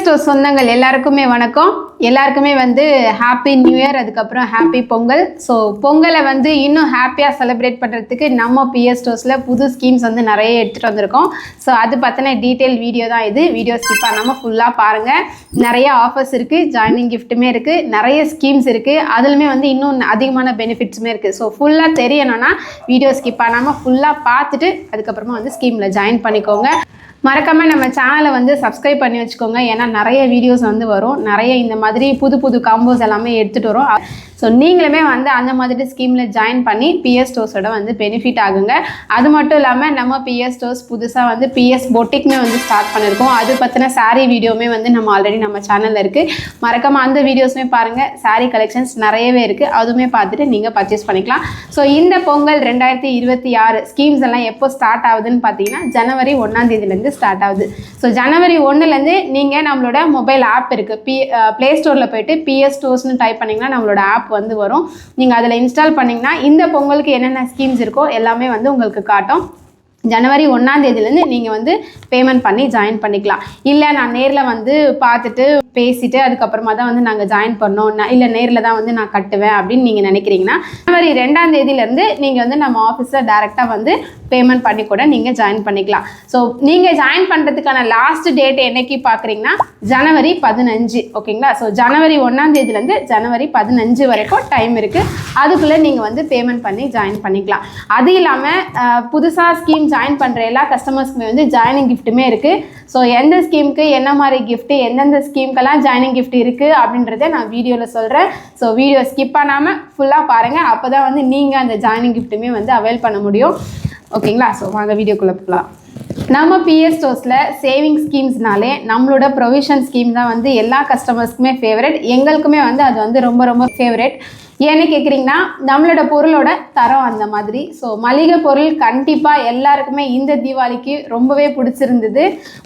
Store சொந்தங்கள் எல்லாருக்குமே வணக்கம். எல்லாருக்குமே வந்து ஹாப்பி நியூ இயர் அதுக்கப்புறம் ஹாப்பி பொங்கல் ஸோ பொங்கலை வந்து இன்னும் ஹாப்பியாக செலிப்ரேட் பண்ணுறதுக்கு நம்ம பிஎஸ் ஸ்டோர்ஸில் புது ஸ்கீம்ஸ் வந்து நிறைய எடுத்துகிட்டு வந்திருக்கோம். ஸோ அது பற்றின டீட்டெயில் வீடியோ தான் இது. வீடியோ ஸ்கிப் பண்ணாமல் ஃபுல்லாக பாருங்கள் நிறைய ஆஃபர்ஸ் இருக்குது ஜாயினிங் கிஃப்ட்டுமே இருக்குது நிறைய ஸ்கீம்ஸ் இருக்குது அதுலேயுமே வந்து இன்னும் அதிகமான பெனிஃபிட்ஸுமே இருக்குது ஸோ ஃபுல்லாக தெரியணும்னா வீடியோ ஸ்கிப் பண்ணாமல் ஃபுல்லாக பார்த்துட்டு அதுக்கப்புறமா வந்து ஸ்கீமில் ஜாயின் பண்ணிக்கோங்க. மறக்காமல் நம்ம சேனலை வந்து சப்ஸ்கிரைப் பண்ணி வச்சுக்கோங்க. ஏன்னா நிறைய வீடியோஸ் வந்து வரும். நிறைய இந்த மாதிரி புது புது காம்போஸ் எல்லாமே எடுத்துகிட்டு வரும். ஸோ நீங்களுமே வந்து அந்த மாதிரி ஸ்கீமில் ஜாயின் பண்ணி பிஎஸ் ஸ்டோர்ஸோட வந்து பெனிஃபிட் ஆகுங்க. அது மட்டும் இல்லாமல் நம்ம பிஎஸ் ஸ்டோர்ஸ் புதுசாக வந்து பிஎஸ் பொட்டிக்மே வந்து ஸ்டார்ட் பண்ணியிருக்கோம் அது பற்றின சாரீ வீடியோவுமே வந்து நம்ம ஆல்ரெடி நம்ம சேனலில் இருக்குது மறக்காம அந்த வீடியோஸுமே பாருங்கள் சாரீ கலெக்ஷன்ஸ் நிறையவே இருக்குது அதுவுமே பார்த்துட்டு நீங்கள் பர்ச்சேஸ் பண்ணிக்கலாம். ஸோ இந்த பொங்கல் ரெண்டாயிரத்தி இருபத்தி ஆறு ஸ்கீம்ஸ் எல்லாம் எப்போ ஸ்டார்ட் ஆகுதுன்னு பார்த்தீங்கன்னா ஜனவரி ஒன்றாம் தேதியிலேருந்து ஸ்டார்ட் ஆகுது. ஸோ ஜனவரி ஒன்றுலேருந்து நீங்கள் நம்மளோட மொபைல் ஆப் இருக்குது பி ப்ளே ஸ்டோரில் போயிட்டு பிஎஸ் ஸ்டோர்ஸ்னு டைப் பண்ணிங்கன்னா நம்மளோட ஆப் வந்து வரும். நீங்கள் அதில் இன்ஸ்டால் பண்ணிங்கன்னா இந்த பொங்கலுக்கு என்னென்ன ஸ்கீம்ஸ் இருக்கோ எல்லாமே வந்து உங்களுக்கு காட்டும். ஜனவரி ஒன்றாம் தேதியிலேருந்து நீங்கள் வந்து பேமெண்ட் பண்ணி ஜாயின் பண்ணிக்கலாம். இல்லை நான் நேரில் வந்து பார்த்துட்டு பேசிட்டு அதுக்கப்புறமா தான் வந்து நாங்கள் ஜாயின் பண்ணோம். நான் இல்லை நேரில் தான் வந்து நான் கட்டுவேன் அப்படின்னு நீங்கள் நினைக்கிறீங்கன்னா ஜனவரி ரெண்டாம் தேதியிலேருந்து நீங்கள் வந்து நம்ம ஆஃபீஸில் டேரெக்டாக வந்து பேமெண்ட் பண்ணி கூட நீங்கள் ஜாயின் பண்ணிக்கலாம். ஸோ நீங்கள் ஜாயின் பண்ணுறதுக்கான லாஸ்ட் டேட் என்னைக்கு பார்க்குறீங்கன்னா ஜனவரி பதினஞ்சு ஓகேங்களா ஸோ ஜனவரி ஒன்றாம் தேதியிலேருந்து ஜனவரி பதினஞ்சு வரைக்கும் டைம் இருக்குது அதுக்குள்ளே நீங்கள் வந்து பேமெண்ட் பண்ணி ஜாயின் பண்ணிக்கலாம். அது இல்லாமல் புதுசாக ஸ்கீம் ஜாயின் பண்ணுற எல்லா கஸ்டமர்ஸ்க்குமே வந்து ஜாயினிங் கிஃப்ட்டுமே இருக்குது ஸோ எந்த ஸ்கீமுக்கு என்ன மாதிரி கிஃப்ட்டு எந்தெந்த ஸ்கீம்க்கெல்லாம் ஜாயினிங் கிஃப்ட் இருக்குது அப்படின்றத நான் வீடியோவில் சொல்கிறேன் ஸோ வீடியோ ஸ்கிப் பண்ணாமல் ஃபுல்லாக பாருங்கள் அப்போ தான் வந்து நீங்கள் அந்த ஜாயினிங் கிஃப்ட்டுமே வந்து அவைல் பண்ண முடியும். ஓகேங்களா ஸோ வாங்க வீடியோக்குள்ளே போகலாம் நம்ம பிஎஸ் ஸ்டோர்ஸில் சேவிங் ஸ்கீம்ஸ்னாலே நம்மளோட ப்ரொவிஷன் ஸ்கீம் தான் வந்து எல்லா கஸ்டமர்ஸ்க்குமே ஃபேவரட் எங்களுக்குமே வந்து அது வந்து ரொம்ப ரொம்ப ஃபேவரட் ஏன்னு கேட்குறீங்கன்னா நம்மளோட பொருளோட தரம் அந்த மாதிரி. ஸோ மளிகை பொருள் கண்டிப்பாக எல்லாருக்குமே இந்த தீபாவளிக்கு ரொம்பவே பிடிச்சிருந்தது.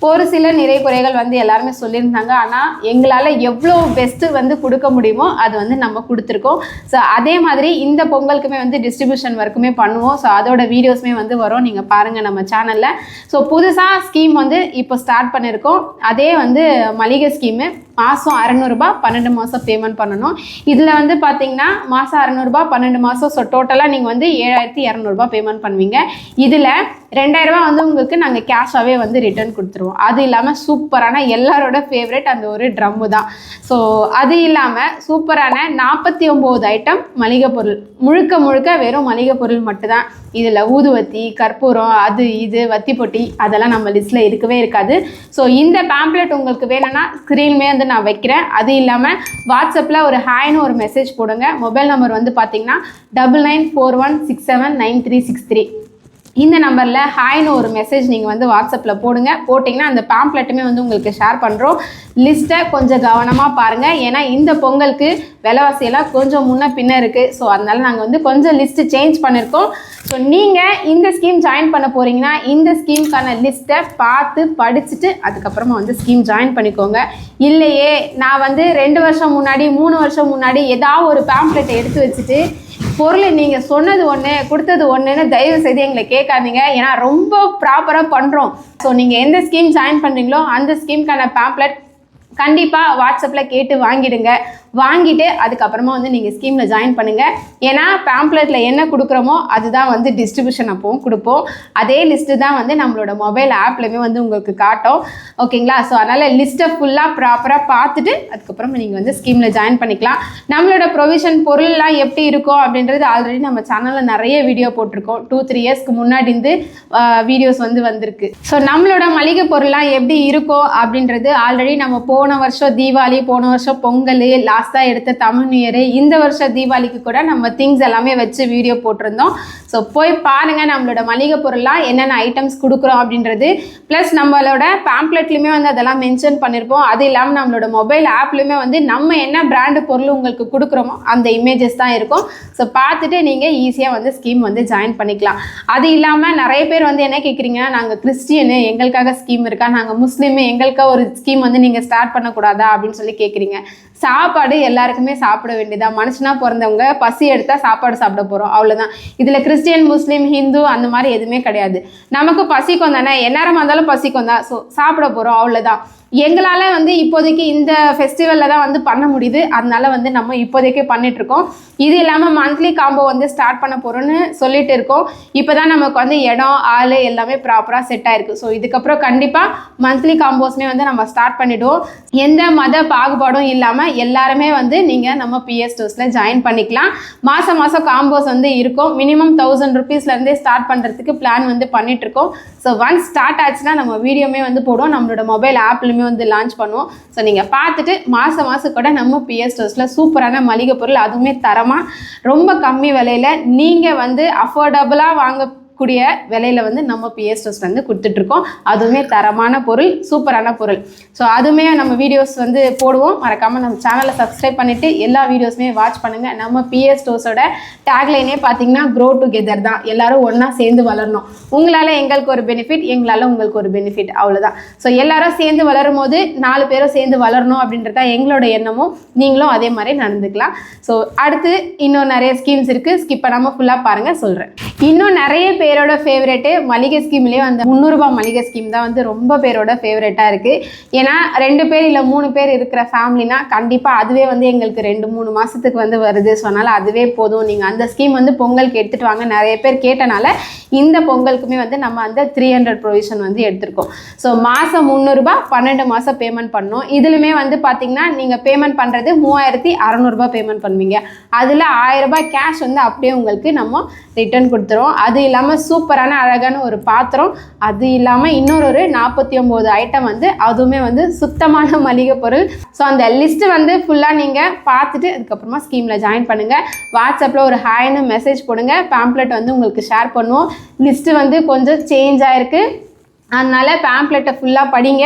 ஒரு சில நிறை குறைகள் வந்து எல்லாருமே சொல்லியிருந்தாங்க. ஆனால் எங்களால் எவ்வளோ பெஸ்ட்டு வந்து கொடுக்க முடியுமோ அது வந்து நம்ம கொடுத்துருக்கோம். ஸோ அதே மாதிரி இந்த பொங்கலுக்குமே வந்து டிஸ்ட்ரிபியூஷன் ஒர்க்குமே பண்ணுவோம். ஸோ அதோட வீடியோஸுமே வந்து வரும். நீங்கள் பாருங்கள் நம்ம சேனலில் ஸோ புதுசாக ஸ்கீம் வந்து இப்போ ஸ்டார்ட் பண்ணியிருக்கோம் அதே வந்து மளிகை ஸ்கீமு மாதம் அறநூறுபா பன்னெண்டு மாதம் பேமெண்ட் பண்ணணும். இதில் வந்து பார்த்தீங்கன்னா மாதம் அறநூறுபா பன்னெண்டு மாதம் ஸோ டோட்டலாக நீங்கள் வந்து ஏழாயிரத்தி இரநூறுபா பேமெண்ட் பண்ணுவீங்க. இதில் ரெண்டாயிரரூபா வந்து உங்களுக்கு நாங்கள் கேஷாகவே வந்து ரிட்டர்ன் கொடுத்துருவோம். அது இல்லாமல் சூப்பரான எல்லாரோட ஃபேவரட் அந்த ஒரு ட்ரம்மு தான். ஸோ அது இல்லாமல் சூப்பரான நாற்பத்தி ஒம்பது ஐட்டம் மளிகை பொருள். முழுக்க முழுக்க வெறும் மளிகை பொருள் மட்டும்தான். இதில் ஊதுவத்தி கற்பூரம் அது இது வத்தி பொட்டி அதெல்லாம் நம்ம லிஸ்ட்டில் இருக்கவே இருக்காது. ஸோ இந்த பேம்ப்ளெட் உங்களுக்கு வேணும்னா ஸ்க்ரீன்மே வந்து நான் வைக்கிறேன். அது இல்லாமல் வாட்ஸ்அப்பில் ஒரு ஹாய்னு ஒரு மெசேஜ் போடுங்க. மொபைல் மொபைல் நம்பர் வந்து பார்த்தீங்கன்னா double nine four one six seven nine three six three இந்த நம்பரில் ஹாய்னு ஒரு மெசேஜ் நீங்கள் வந்து வாட்ஸ்அப்பில் போடுங்க. போட்டிங்கன்னா அந்த பேம்ப்ளெட்டுமே வந்து உங்களுக்கு ஷேர் பண்ணுறோம் லிஸ்ட்டை கொஞ்சம் கவனமாக பாருங்கள் ஏன்னா இந்த பொங்கலுக்கு விலைவாசியெல்லாம் கொஞ்சம் முன்ன பின்ன இருக்குது ஸோ அதனால் நாங்கள் வந்து கொஞ்சம் லிஸ்ட்டு சேஞ்ச் பண்ணியிருக்கோம் ஸோ நீங்கள் இந்த ஸ்கீம் ஜாயின் பண்ண போகிறீங்கன்னா இந்த ஸ்கீமுக்கான லிஸ்ட்டை பார்த்து படிச்சுட்டு அதுக்கப்புறமா வந்து ஸ்கீம் ஜாயின் பண்ணிக்கோங்க. இல்லையே நான் வந்து ரெண்டு வருஷம் முன்னாடி மூணு வருஷம் முன்னாடி ஏதாவது ஒரு பேம்ப்ளெட்டை எடுத்து வச்சுட்டு பொருள் நீங்கள் சொன்னது ஒன்று கொடுத்தது ஒன்றுன்னு தயவு செய்து எங்களை கேட்காதீங்க. ஏன்னா ரொம்ப ப்ராப்பராக பண்ணுறோம் ஸோ நீங்கள் எந்த ஸ்கீம் ஜாயின் பண்ணுறீங்களோ அந்த ஸ்கீம்க்கான பேம்ப்ளெட் கண்டிப்பாக வாட்ஸ்அப்பில் கேட்டு வாங்கிடுங்க. வாங்கிட்டு அதுக்கப்புறமா வந்து நீங்கள் ஸ்கீமில் ஜாயின் பண்ணுங்கள் ஏன்னா பேம்ப்ளெட்டில் என்ன கொடுக்குறோமோ அதுதான் வந்து டிஸ்ட்ரிபியூஷன் அப்போவும் கொடுப்போம். அதே லிஸ்ட்டு தான் வந்து நம்மளோட மொபைல் ஆப்லையுமே வந்து உங்களுக்கு காட்டும். ஓகேங்களா ஸோ அதனால் லிஸ்ட்டை ஃபுல்லாக ப்ராப்பராக பார்த்துட்டு அதுக்கப்புறம் நீங்கள் வந்து ஸ்கீமில் ஜாயின் பண்ணிக்கலாம். நம்மளோட ப்ரொவிஷன் பொருள்லாம் எப்படி இருக்கும் அப்படின்றது ஆல்ரெடி நம்ம சேனலில் நிறைய வீடியோ போட்டிருக்கோம். டூ த்ரீ இயர்ஸ்க்கு முன்னாடி இருந்து வீடியோஸ் வந்து வந்திருக்கு. ஸோ நம்மளோட மளிகை பொருள்லாம் எப்படி இருக்கும் அப்படின்றது ஆல்ரெடி நம்ம போன வருஷம் தீபாவளி போன வருஷம் பொங்கல் லாஸ்ட் லாஸ்ட்டாக எடுத்த தமிழ் நியூ இயர் இந்த வருஷம் தீபாவளிக்கு கூட நம்ம திங்ஸ் எல்லாமே வச்சு வீடியோ போட்டிருந்தோம். ஸோ போய் பாருங்கள் நம்மளோட மளிகை பொருள்லாம் என்னென்ன ஐட்டம்ஸ் கொடுக்குறோம் அப்படின்றது. ப்ளஸ் நம்மளோட பேம்ப்ளெட்லையுமே வந்து அதெல்லாம் மென்ஷன் பண்ணியிருப்போம் அது இல்லாமல் நம்மளோட மொபைல் ஆப்லையுமே வந்து நம்ம என்ன பிராண்டு பொருள் உங்களுக்கு கொடுக்குறோமோ அந்த இமேஜஸ் தான் இருக்கும். ஸோ பார்த்துட்டு நீங்கள் ஈஸியாக வந்து ஸ்கீம் வந்து ஜாயின் பண்ணிக்கலாம். அது இல்லாமல் நிறைய பேர் வந்து என்ன கேட்குறீங்க நாங்கள் கிறிஸ்டியனு எங்களுக்காக ஸ்கீம் இருக்கா? நாங்கள் முஸ்லீமு எங்களுக்காக ஒரு ஸ்கீம் வந்து நீங்கள் ஸ்டார்ட் பண்ணக்கூடாதா? அப்படின்னு சொல்லி கேட்குறீங்க சாப்பாடு எல்லாருக்குமே சாப்பிட வேண்டியதான் மனுஷனா பிறந்தவங்க பசி எடுத்தால் சாப்பாடு சாப்பிட போகிறோம் அவ்வளோதான் இதில் கிறிஸ்டியன் முஸ்லீம் ஹிந்து அந்த மாதிரி எதுவுமே கிடையாது. நமக்கு பசிக்கும் தானே? எந்நேரமாக இருந்தாலும் பசிக்கும் தான். ஸோ சாப்பிட போகிறோம் அவ்வளோதான் எங்களால் வந்து இப்போதைக்கு இந்த ஃபெஸ்டிவலில் தான் வந்து பண்ண முடியுது. அதனால வந்து நம்ம இப்போதைக்கு பண்ணிட்டுருக்கோம் இது இல்லாமல் மந்த்லி காம்போ வந்து ஸ்டார்ட் பண்ண போகிறோன்னு சொல்லிட்டு இருக்கோம். இப்போ தான் நமக்கு வந்து இடம் ஆள் எல்லாமே ப்ராப்பராக செட் ஆயிருக்கு. ஸோ இதுக்கப்புறம் கண்டிப்பாக மந்த்லி காம்போஸ்மே வந்து நம்ம ஸ்டார்ட் பண்ணிவிடுவோம் எந்த மத பாகுபாடும் இல்லாமல் எல்லாருமே வந்து நீங்கள் நம்ம பிஎஸ் டூஸில் ஜாயின் பண்ணிக்கலாம். மாதம் மாதம் காம்போஸ் வந்து இருக்கும். மினிமம் தௌசண்ட் ருபீஸ்லேருந்தே ஸ்டார்ட் பண்ணுறதுக்கு பிளான் வந்து பண்ணிகிட்ருக்கோம் ஸோ ஒன்ஸ் ஸ்டார்ட் ஆச்சுன்னா நம்ம வீடியோமே வந்து போடுவோம். நம்மளோட மொபைல் ஆப்லையுமே வந்து லான்ச் பண்ணுவோம். ஸோ நீங்கள் பார்த்துட்டு மாதம் மாதம் கூட நம்ம பிஎஸ் ஸ்டோர்ஸில் சூப்பரான மளிகை பொருள் அதுவுமே தரமாக ரொம்ப கம்மி விலையில் நீங்கள் வந்து அஃபோர்டபுளாக வாங்க கூடிய விலையில வந்து நம்ம பிஎஸ் வந்து கொடுத்துட்ருக்கோம். அதுவுமே தரமான பொருள் சூப்பரான பொருள். ஸோ அதுவுமே நம்ம வீடியோஸ் வந்து போடுவோம். மறக்காமல் நம்ம சேனலை சப்ஸ்கிரைப் பண்ணிவிட்டு எல்லா வீடியோஸுமே வாட்ச் பண்ணுங்கள் நம்ம பிஎஸ் ஸ்டோர்ஸோட டேக்லைனே பார்த்தீங்கன்னா க்ரோ டுகெதர் தான். எல்லாரும் ஒன்றா சேர்ந்து வளரணும். உங்களால் எங்களுக்கு ஒரு பெனிஃபிட் எங்களால் உங்களுக்கு ஒரு பெனிஃபிட் அவ்வளோதான் ஸோ எல்லாரும் சேர்ந்து வளரும் போது நாலு பேரும் சேர்ந்து வளரணும் அப்படின்றது தான் எங்களோட எண்ணமும். நீங்களும் அதே மாதிரி நடந்துக்கலாம். ஸோ அடுத்து இன்னும் நிறைய ஸ்கீம்ஸ் இருக்குது ஸ்கிப் பண்ணாமல் ஃபுல்லாக பாருங்கள் சொல்கிறேன் இன்னும் நிறைய பேர் பேரோட ஃபேவரெட்டு மளிகை ஸ்கீம்லேயே அந்த முந்நூறுபா மளிகை ஸ்கீம் தான் வந்து ரொம்ப பேரோட ஃபேவரெட்டாக இருக்குது ஏன்னா ரெண்டு பேர் இல்லை மூணு பேர் இருக்கிற ஃபேமிலினா கண்டிப்பாக அதுவே வந்து எங்களுக்கு ரெண்டு மூணு மாதத்துக்கு வந்து வருது. ஸோ அதனால் அதுவே போதும். நீங்கள் அந்த ஸ்கீம் வந்து பொங்கலுக்கு எடுத்துகிட்டு வாங்க. நிறைய பேர் கேட்டனால இந்த பொங்கலுக்குமே வந்து நம்ம அந்த த்ரீ ஹண்ட்ரட் ப்ரொவிஷன் வந்து எடுத்திருக்கோம். ஸோ மாதம் முந்நூறுரூபா பன்னெண்டு மாதம் பேமெண்ட் பண்ணோம். இதுலுமே வந்து பார்த்திங்கன்னா நீங்கள் பேமெண்ட் பண்ணுறது மூவாயிரத்தி அறநூறுபா பேமெண்ட் பண்ணுவீங்க. அதில் ஆயிரரூபா கேஷ் வந்து அப்படியே உங்களுக்கு நம்ம ரிட்டர்ன் கொடுத்துருவோம் அது இல்லாமல் சூப்பரான அழகான ஒரு பாத்திரம். அது இல்லாமல் இன்னொரு ஒரு நாற்பத்தி ஒம்பது ஐட்டம் வந்து அதுவுமே வந்து சுத்தமான மளிகை பொருள். ஸோ அந்த லிஸ்ட்டு வந்து ஃபுல்லாக நீங்கள் பார்த்துட்டு அதுக்கப்புறமா ஸ்கீமில் ஜாயின் பண்ணுங்கள் வாட்ஸ்அப்பில் ஒரு ஹாய்னு மெசேஜ் போடுங்க. பேம்ப்ளெட் வந்து உங்களுக்கு ஷேர் பண்ணுவோம். லிஸ்ட்டு வந்து கொஞ்சம் சேஞ்ச் ஆகிருக்கு அதனால் பேம்ப்ளெட்டை ஃபுல்லாக படிங்க.